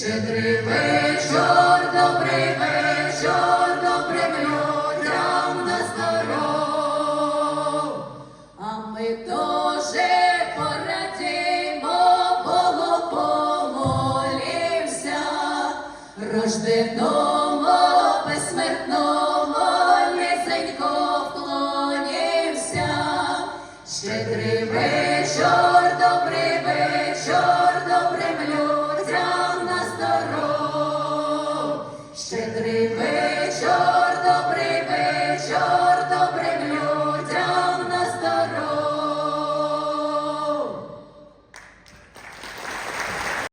Щедрий вечір, добрий вечір, добрим людям на здоров. А ми тоже порадімо, Богу помолімся, рожденому безсмертному низенько вклонімся. Щедрий вечір, Щедрий вечір,